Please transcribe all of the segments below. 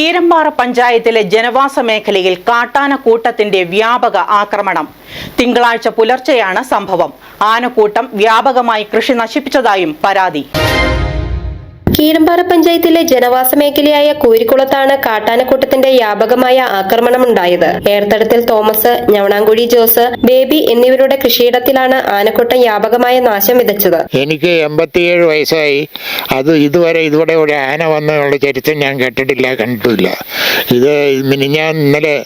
കീരമ്പാറ പഞ്ചായത്തിലെ ജനവാസ മേഖലയിൽ കാട്ടാനക്കൂട്ടത്തിന്റെ വ്യാപക ആക്രമണം. തിങ്കളാഴ്ച പുലർച്ചെയാണ് സംഭവം. ആനക്കൂട്ടം വ്യാപകമായി കൃഷി നശിപ്പിച്ചതായും പരാതി. കീരമ്പാറ പഞ്ചായത്തിലെ ജനവാസ മേഖലയായ കൂരിക്കുളത്താണ് കാട്ടാനക്കൂട്ടത്തിന്റെ വ്യാപകമായ ആക്രമണമുണ്ടായത്. ഏർത്തടത്തിൽ തോമസ് ഞവണാങ്കുഴി ജോസ് ബേബി എന്നിവരുടെ കൃഷിയിടത്തിലാണ് ആനക്കൂട്ടം വ്യാപകമായ നാശം വിതച്ചത്. എനിക്ക് എൺപത്തിയേഴ് വയസ്സായി. അത് ഇതുവരെ ഇതുവരെ ഒരു ആന വന്നുള്ള ചരിത്രം ഞാൻ കേട്ടിട്ടില്ല കണ്ടിട്ടില്ല. ഇത് ഞാൻ ഇന്നലെ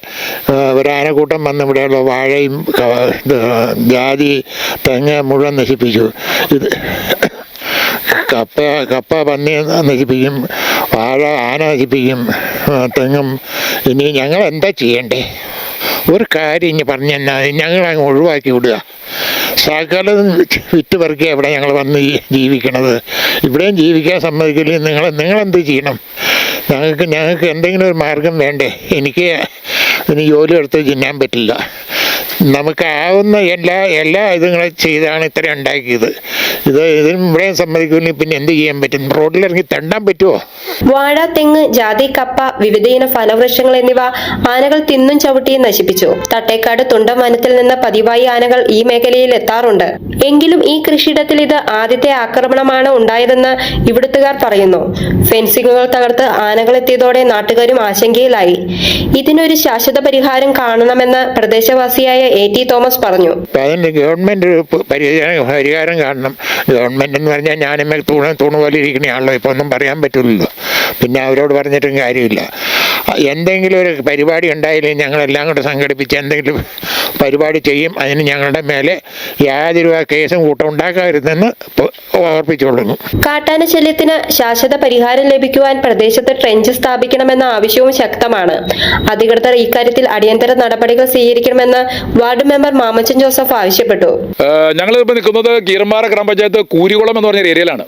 ഒരു ആനക്കൂട്ടം വന്ന് ഇവിടെയുള്ള വാഴയും ജാതി തെങ്ങ് മുഴുവൻ നശിപ്പിച്ചു. ഇത് കപ്പ കപ്പ പന്നി നശിപ്പിക്കും വാഴ ആന നശിപ്പിക്കും തെങ്ങും. ഇനി ഞങ്ങൾ എന്താ ചെയ്യണ്ടേ? ഒരു കാര്യം ഇനി പറഞ്ഞു തന്നാൽ ഞങ്ങൾ അങ്ങ് ഒഴിവാക്കി വിടുക. സകലതും വിറ്റ് പെറുക്കി എവിടെ ഞങ്ങൾ വന്ന് ജീവിക്കണത്. ഇവിടെയും ജീവിക്കാൻ സമ്മതിക്കില്ല? നിങ്ങൾ നിങ്ങൾ നിങ്ങളെന്ത് ചെയ്യണം? ഞങ്ങൾക്ക് ഞങ്ങൾക്ക് എന്തെങ്കിലും ഒരു മാർഗം വേണ്ടേ? എനിക്ക് ഇനി ജോലി എടുത്ത് ചിന്നാൻ പറ്റില്ല. നമുക്കാവുന്ന എല്ലാ എല്ലാ ഇതുങ്ങളും ചെയ്താണ് ഇത്ര ഉണ്ടാക്കിയത്. ഇത് ഇതിനും ഇവിടെ സമ്മതിക്കില്ല പിന്നെ എന്ത് ചെയ്യാൻ പറ്റും? റോഡിലിറങ്ങി തണ്ടാൻ പറ്റുമോ വാഴ തെങ്ങ് ജാതി കപ്പ വിവിധയിന ഫലവൃക്ഷങ്ങൾ എന്നിവ ആനകൾ തിന്നും ചവിട്ടിയും നശിപ്പിച്ചു. തട്ടേക്കാട് തുണ്ടം വനത്തിൽ നിന്ന് പതിവായി ആനകൾ ഈ മേഖലയിൽ എത്താറുണ്ട്. എങ്കിലും ഈ കൃഷിയിടത്തിൽ ഇത് ആദ്യത്തെ ആക്രമണമാണ് ഉണ്ടായതെന്ന് ഇവിടുത്തുകാർ പറയുന്നു. ഫെൻസിങ്ങുകൾ തകർത്ത് ആനകൾ എത്തിയതോടെ നാട്ടുകാരും ആശങ്കയിലായി. ഇതിനൊരു ശാശ്വത പരിഹാരം കാണണമെന്ന് പ്രദേശവാസിയായ എ ടി തോമസ് പറഞ്ഞു. അതിന് ഗവൺമെന്റ് പരിഹാരം കാണണം. ഗവൺമെന്റ് എന്ന് പറഞ്ഞാൽ ഞാനിമ്മ തൂണ് തൂണ് പോലെ ഇരിക്കണയാണല്ലോ. ഇപ്പൊ ഒന്നും പറയാൻ പറ്റില്ലല്ലോ. പിന്നെ അവരോട് പറഞ്ഞിട്ടും കാര്യമില്ല. എന്തെങ്കിലും ഒരു പരിപാടി ഉണ്ടായാലും ഞങ്ങളെല്ലാം കൂടെ സംഘടിപ്പിച്ച് എന്തെങ്കിലും പരിപാടി ചെയ്യും. അതിന് ഞങ്ങളുടെ മേലെ യാതൊരു കേസും കൂട്ടം ഉണ്ടാക്കരുതെന്ന് ഓർപ്പിച്ചുകൊള്ളുന്നു കാട്ടാന ശല്യത്തിന് ശാശ്വത പരിഹാരം ലഭിക്കുവാൻ പ്രദേശത്ത് ട്രെഞ്ച് സ്ഥാപിക്കണമെന്ന ആവശ്യവും ശക്തമാണ്. അധികൃതർ ഇക്കാര്യത്തിൽ അടിയന്തര നടപടികൾ സ്വീകരിക്കണമെന്ന് വാർഡ് മെമ്പർ മാമച്ചൻ ജോസഫ് ആവശ്യപ്പെട്ടു. ഞങ്ങൾ ഇപ്പോൾ നിൽക്കുന്നത് കീരമ്പാറ ഗ്രാമപഞ്ചായത്ത് കൂരികുളം എന്ന് പറഞ്ഞ ഏരിയയിലാണ്.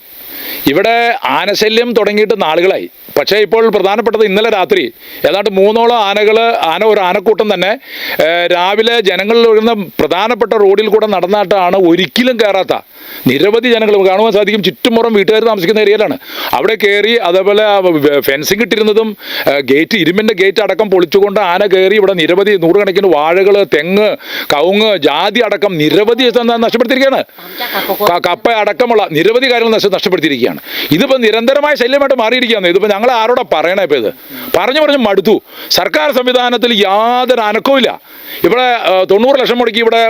ഇവിടെ ആനശല്യം തുടങ്ങിയിട്ട് നാളുകളായി. പക്ഷേ ഇപ്പോൾ പ്രധാനപ്പെട്ടത് ഇന്നലെ രാത്രി ഏതാണ്ട് മൂന്നോളം ആനകൾ ആന ഒരു ആനക്കൂട്ടം തന്നെ രാവിലെ ജനങ്ങളിൽ ഒഴുകുന്ന പ്രധാനപ്പെട്ട റോഡിൽ കൂടെ നടന്നാട്ടാണ് ഒരിക്കലും കയറാത്ത നിരവധി ജനങ്ങൾ കാണുവാൻ സാധിക്കും. ചുറ്റുമുറം വീട്ടുകാർ താമസിക്കുന്ന ഏരിയയിലാണ്. അവിടെ കയറി അതേപോലെ ഫെൻസിങ് ഇട്ടിരുന്നതും ഗേറ്റ് ഇരുമ്പിന്റെ ഗേറ്റ് അടക്കം പൊളിച്ചുകൊണ്ട് ആന കയറി ഇവിടെ നിരവധി നൂറുകണക്കിന് വാഴകൾ തെങ്ങ് കവുങ്ങ് ജാതി അടക്കം നിരവധി നഷ്ടപ്പെടുത്തിയിരിക്കുകയാണ്. കപ്പ അടക്കമുള്ള നിരവധി കാര്യങ്ങൾ നഷ്ട നഷ്ടപ്പെടുത്തിയിരിക്കുകയാണ്. ഇതിപ്പോൾ നിരന്തരമായ ശല്യമായിട്ട് മാറിയിരിക്കുകയാണ്. ഇതിപ്പോൾ ഞങ്ങൾ ആരോടാ പറയണേ ഇപ്പോൾ ഇത്? പറഞ്ഞു പറഞ്ഞു മടുത്തു. സർക്കാർ സംവിധാനത്തിൽ യാതൊരു അനക്കവുമില്ല ഇവിടെ തൊണ്ണൂറ് ലക്ഷം മുടക്കി ഇവിടെ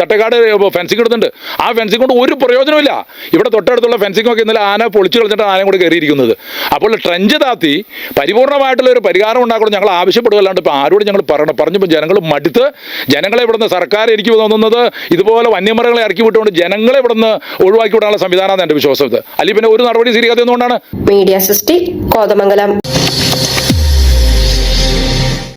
തട്ടേക്കാട് ഫെൻസിങ് ഇടുന്നുണ്ട് ആ ഫെൻസിങ് കൊണ്ട് ഒരു പ്രയോജനമില്ല ഇവിടെ തൊട്ടടുത്തുള്ള ഫെൻസിംഗ് ഒക്കെ ഇന്നലെ ആന പൊളിച്ചു കളഞ്ഞിട്ട് ആനയും കൂടെ കയറിയിരിക്കുന്നത്. അപ്പോൾ ട്രഞ്ച് താത്തി പരിപൂർണമായിട്ടുള്ള ഒരു പരിഹാരം ഉണ്ടാക്കണം ഞങ്ങൾ ആവശ്യപ്പെടുകയല്ലാണ്ട് ഇപ്പോൾ ആരോട് ഞങ്ങൾ പറയണം. പറഞ്ഞപ്പോൾ ജനങ്ങൾ മടുത്ത് ജനങ്ങളെ ഇവിടുന്ന് സർക്കാർ എനിക്ക് തോന്നുന്നത് ഇതുപോലെ വന്യമൃഗങ്ങളെ ഇറക്കി വിട്ടുകൊണ്ട് ജനങ്ങളെ ഇവിടുന്ന് ഒഴിവാക്കി വിടാനുള്ള സംവിധാനമാണ് എന്റെ വിശ്വാസം അല്ലെങ്കിൽ പിന്നെ ഒരു നടപടി സ്വീകരിക്കാത്തത് കൊണ്ടാണ് മീഡിയ സൃഷ്ടി കോതമംഗലം